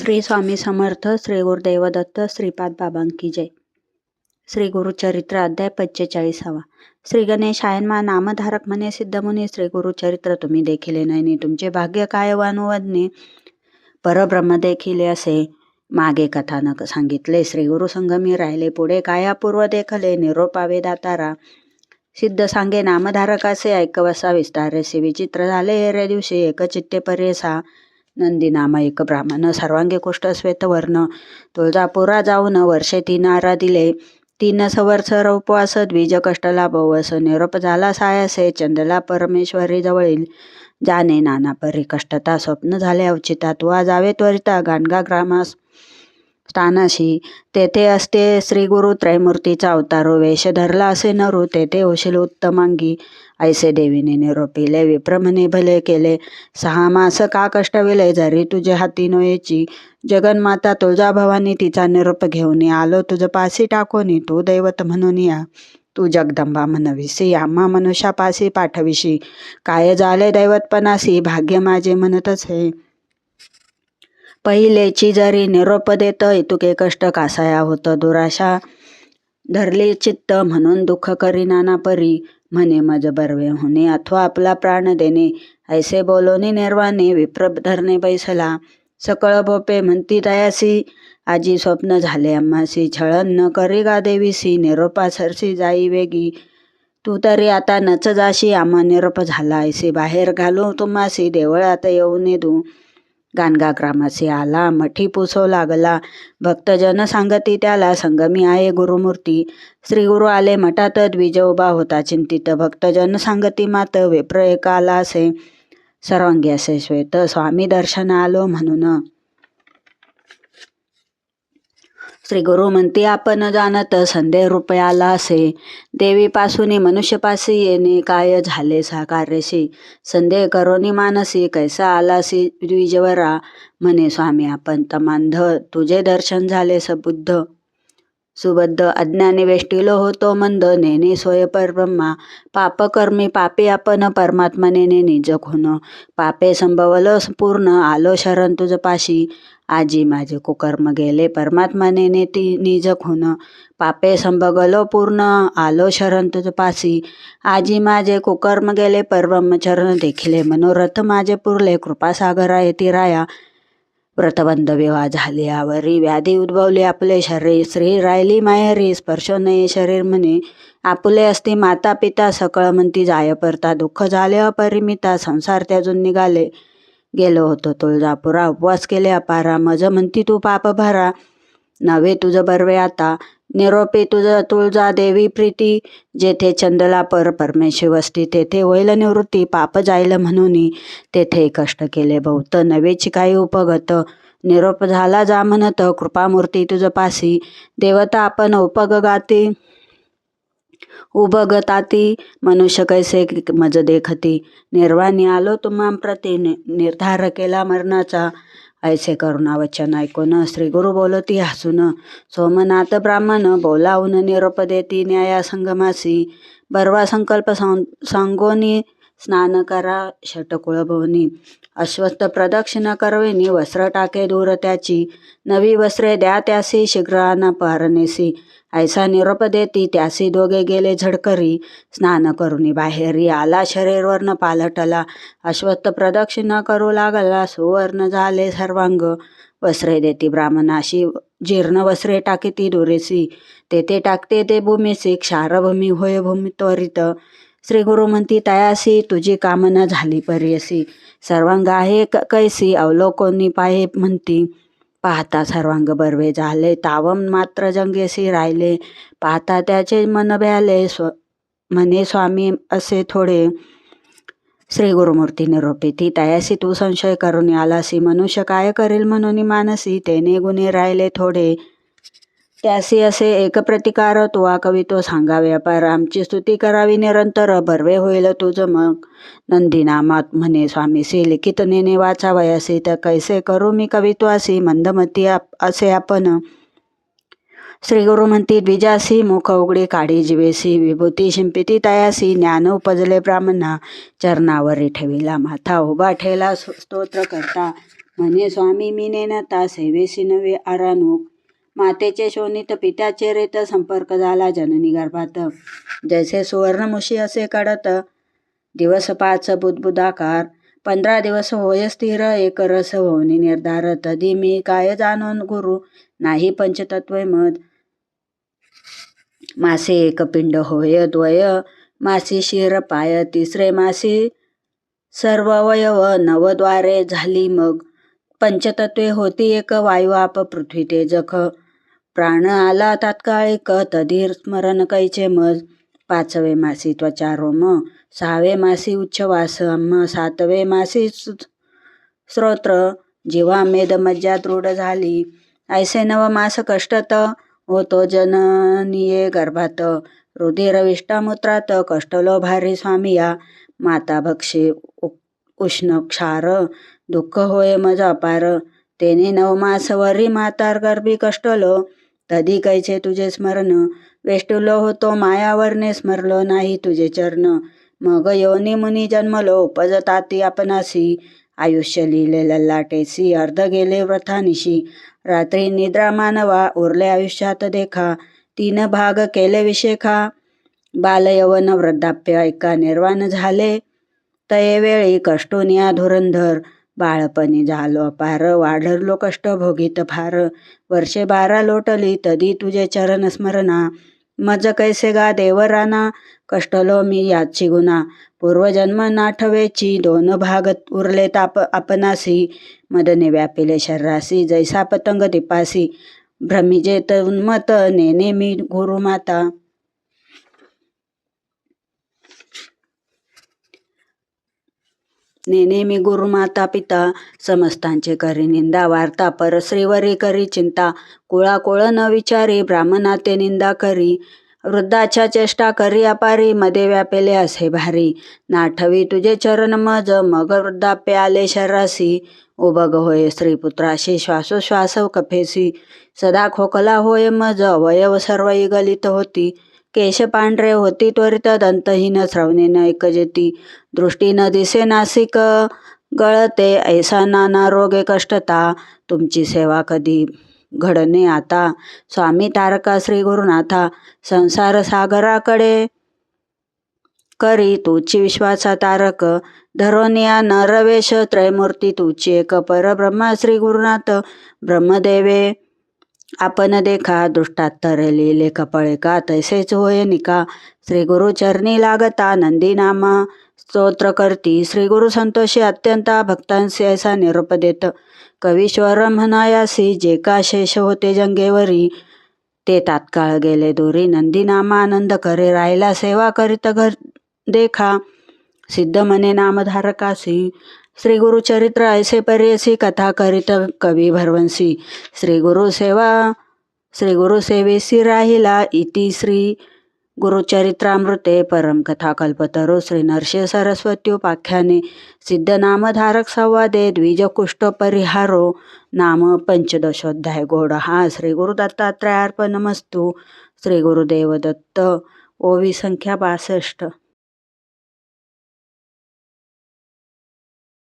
श्री स्वामी समर्थ श्री गुरुदेव दत्त श्रीपाद बाबांकी जय. श्री गुरुचरित्र अध्याय पंचेचाळीसावा. श्री गणेश आयनमा नामधारक म्हणे सिद्धमुनी श्री गुरुचरित्र तुम्ही देखिले नाही तुमचे भाग्य काय अनुवदने? परब्रह्म देखिले असे. मागे कथानक सांगितले श्री गुरु संगमी राहिले पुढे कायापूर्व देखले? निरोपावे दातारा. सिद्ध सांगे नामधारक असे ऐकवसा विस्तारेसे विचित्र झाले हेरे दिवशी एकचित्ते परेसा. नंदीनामा एक ब्राह्मण. सर्वांगी कुष्ठ श्वेतवर्ण तुळजापुरा जाऊन वर्षे तीन आरा दिले. तीन सवर्सर उपवास द्विज कष्टला बवस निरोप झाला सायासे चंदला परमेश्वरी जवळील. जाने नाना परी कष्टता स्वप्न झाले अवचिता तुवा जावे त्वरिता गाणगा ग्रामास. तानाशी तेथे असते श्री गुरु त्रैमूर्तीचा अवतारो. वेश धरला असे नरू तेथे होशील उत्तमांगी ऐसे देवीने निरोपिले विप्रमने भले केले. सहा मास का कष्टविले जरी तुझे हाती नोयेची. जगन्माता तुळजा भवानी तिचा निरोप घेऊन आलो तुझं पासी टाकोनी तू दैवत म्हणून या. तू जगदंबा म्हणविसी आम्हा मनुष्यापासी पाठविशी. काय झाले दैवतपणासी? भाग्य माझे म्हणतच हे. पहिलेची जरी निरोप देत तुके कष्ट कासाया होत दुराशा. धरली चित्त म्हणून दुःख करी नाना परी. म्हणे मज बरवे होणे अथवा आपला प्राण देणे. ऐसे बोलोनी निर्वाणे विप्र धरणे बैसला. सकळ भोपे म्हणती तयासी आजी स्वप्न झाले अम्मासी छळन न करी गा देवीसी. निरोपा सरसी जाई वेगी. तू तरी आता नच जाशी आम्हा निरोप झाला. ऐसे बाहेर घालू तुम्हासी देवळात ने दू गाणगा आला मठी पुसो लागला. भक्तजन सांगती त्याला संगमी आहे गुरुमूर्ती. श्री गुरु आले मठात द्विज उभा होता चिंतित. भक्तजन सांगती मात विप्र एक आला असे सर्वांगी असे श्वेत स्वामी दर्शन आलो म्हणून. श्री गुरु म्हणते आपण जाणत संदेह रुपयाला असे. देवीपासून मनुष्यपासी येणे काय झाले साकार्यशी? संदेह करोनी मानसी कैसा आलासी द्विजवरा? म्हणे स्वामी आपण तमांध तुझे दर्शन झाले सबुद्ध सुबद्ध अज्ञानी वेष्टिलो होतो मंद नेने सोय परब्रह्मा पापकर्मी पापी आपण परमात्माने निज होण. पापे संभवल पूर्ण आलो शरण तुझ पाशी. आजी माझे कुकर्म गेले परमात्माने नेती निज होण पापे संभगलो पूर्ण आलो शरण तुझ पासी आजी माझे कुकर्म गेले परब्रह्मचरण देखिले. मनोरथ माझे पुरले कृपासागरा येती राया. व्रतबंध विवाह झाले. आवरी व्याधी उद्भवली. आपले शरीर श्री राहिली माहेरी स्पर्श नये शरीर म्हणे. आपुले असते माता पिता सकळ म्हणती जाय परता दुःख झाले अपरिमिता संसार त्याजून निघाले. गेलो होतो तुळजापुरा उपवास केले अपारा. मज म्हणती तू पाप भरा. नवे तुझं बरवे आता. निरोपी तुझ तुळजा देवी प्रीती जेथे चंदला पर परमेश्वर वस्ती तेथे होईल निवृत्ती पाप जाईल म्हणून तेथे कष्ट केले बहुत नवेची काही उपगत निरोप झाला जा म्हणत कृपामूर्ती तुझ पासी देवता आपण उपग गाती उभगताती मनुष्य कैसे मज देखती निर्वाणी आलो तुम्हा प्रती निर्धार केला मरणाचा ऐसे करून वचन ऐकून श्री गुरु बोलती हसून। सोमनाथ ब्राह्मण बोलावून निरोप देती न्याया संगमासी बरवा संकल्प सांगोनी स्नान करा षटकुळ अश्वस्थ प्रदक्षिण करवेनी वस्त्र टाके दूर त्याची नवी वस्त्रे द्या त्यासी शीघ्राना पारणेसी ऐसा निरोप देती त्यासी दोघे गेले झडकरी स्नान करुनी बाहेरी आला शरीरवर्ण पालटला अश्वत्थ प्रदक्षिणा करू लागला सुवर्ण झाले सर्वांग वस्त्रे देती ब्राह्मणाशी जीर्ण वस्त्रे टाकीती दुरेसी तेथे टाकते ते भूमीसी क्षारभूमी होय भूमी त्वरित श्री गुरु म्हणती तयासी तुझी कामना झाली पर्यसी सर्वांग आहे क कैसी अवलोकोनी पाहे म्हणती. पाहता सर्वांग बरवे झाले तावम मात्र जंगेसी राहिले. पाहता त्याचे मन भ्याले स्व म्हणे स्वामी असे थोडे. श्री गुरुमूर्ती निरोपी ती तयासी तू संशय करून आलासी. मनुष्य काय करेल म्हणून मानसी तेने गुन्हे राहिले थोडे. त्यासी असे एक प्रतिकार तुवा कवी तो सांगावे अपार. आमची स्तुती करावी निरंतर. भरवे होईल तुझ मग. नंदीनामात म्हणे स्वामीसी लिखित नेने वाचावयासी तर कैसे करू मी कवित्वासी मंदमती असे आपण. श्री गुरु म्हणती द्विजासी मुख उघडी काढी जीवेसी. विभूती शिंपिती तयासी. ज्ञान उपजले ब्राह्मणा. चरणावरी ठेविला माथा. उभा ठेला स्तोत्र करता. म्हणे स्वामी मी नेनता सेवेसी नवे आरानोक. मातेचे शोणित पित्याचे रेत संपर्क झाला जननी गर्भात. जैसे सुवर्णमुशी असे कडत दिवस पाच बुदबुदाकार पंधरा दिवस होय स्थिर एक रस होनी निर्धार मी काय जाणून गुरु नाही पंचतत्वे मत. मासे एक पिंड होय द्वय मासी शिर पाय तिसरे मासी सर्व अवयव नवद्वारे झाली मग. पंचतत्वे होती एक वायू आप पृथ्वी तेजख. प्राण आला तात्काळिक तधीर स्मरण कैचे मज. पाचवे मासी त्वचा रोम सहावे मासी उच्छवास अम्म सातवे मासी स्रोत्र. जीवा मेद मज्जा दृढ झाली. ऐसे नव मास कष्टत होतो जननीये गर्भात. रुधिरविष्टामूत्रात कष्टलो भारी स्वामिया. माता भक्षे उ- उष्ण क्षार दुःख होय मज अपार. तेने नव मास वरी मातार गर्भी कष्टलो. तधी कैचे तुझे स्मरण? वेष्टुलो होतो मायावरने स्मरलो नाही तुझे चरण. मग योनी मुनी जन्मलो उपजताती आपणासी आयुष्य लिहिले लल्लाटेसी अर्ध गेले व्रथानिशी. रात्री निद्रा मानवा उरले आयुष्यात देखा. तीन भाग केले विशेखा. बाल यवन वृद्धाप्य ऐका निर्वाण झाले. तये वेळी कष्टोनिया धुरंधर. बाळपणी झालो अपार वाढरलो कष्ट भोगीत फार. वर्षे बारा लोटली तदी तुझे चरण स्मरणा. मज कैसे गा देवराना कष्टलो मी याची गुना पूर्वजन्म नाठवेची दोन भाग उरले ताप आपणासी. मदने व्यापिले शर्रासी जैसा पतंग दिपासी. भ्रमिजेत उन्मत नेने मी गुरुमाता. ने मी गुरुमाता पिता समस्तांचे करी निंदा वार्ता परश्रीवरी करी चिंता. कुळा कुळ न विचारी ब्राह्मणाते निंदा करी. वृद्धाच्या चेष्टा करी अपारी मध्ये व्यापेले असे भारी. नाठवी तुझे चरण मज मग वृद्धाप्य आले शरासी. उभग होय स्त्रीपुत्राशी श्वासोश्वास कफेसी. सदा खोकला होय मज अवयव सर्व गलित होती. केश पांढरे होती त्वरित दंतहीन श्रवणेन ऐकजेती दृष्टीनं दिसे नासिक गळते ऐसा नाना रोगे कष्टता तुमची सेवा कधी घडणे आता? स्वामी तारका श्री गुरुनाथा संसार सागराकडे करी तुची विश्वासा तारक धरोनिया नरवेश त्रयमूर्ती तुची एक परब्रह्मा श्री गुरुनाथ ब्रह्मदेवे आपण देखा दृष्टात तरली कपळे का तैसेच होय निका. श्री गुरु चरणी लागता नंदी नामा स्तोत्र करती श्री गुरु संतोषी अत्यंत भक्तांशी ऐसा निरोप देत. कवीश्वर म्हणायासी जे का शेष होते जंगेवरी. ते तात्काळ गेले दोरी नंदी नामा आनंद करे राहिला सेवा करीत घर देखा. सिद्ध मने नामधारकासी. श्री गुरुचरित्र ऐसे पर्यसी कथा करीत कवी भरवंशी श्री गुरु सेवा श्री गुरु सेवेसी राहिला इति श्री गुरुचरित्रामृते परम कथा कल्पतरो श्री नरसिंह सरस्वत्योपाख्याने सिद्ध नामधारक संवादे द्विजकुष्ठ परिहारो। नाम पंचदशोध्याय गोड हा श्री गुरु दत्तात्रयार्पणमस्तू श्री गुरुदेवदत्त ओवी संख्या बासष्ट।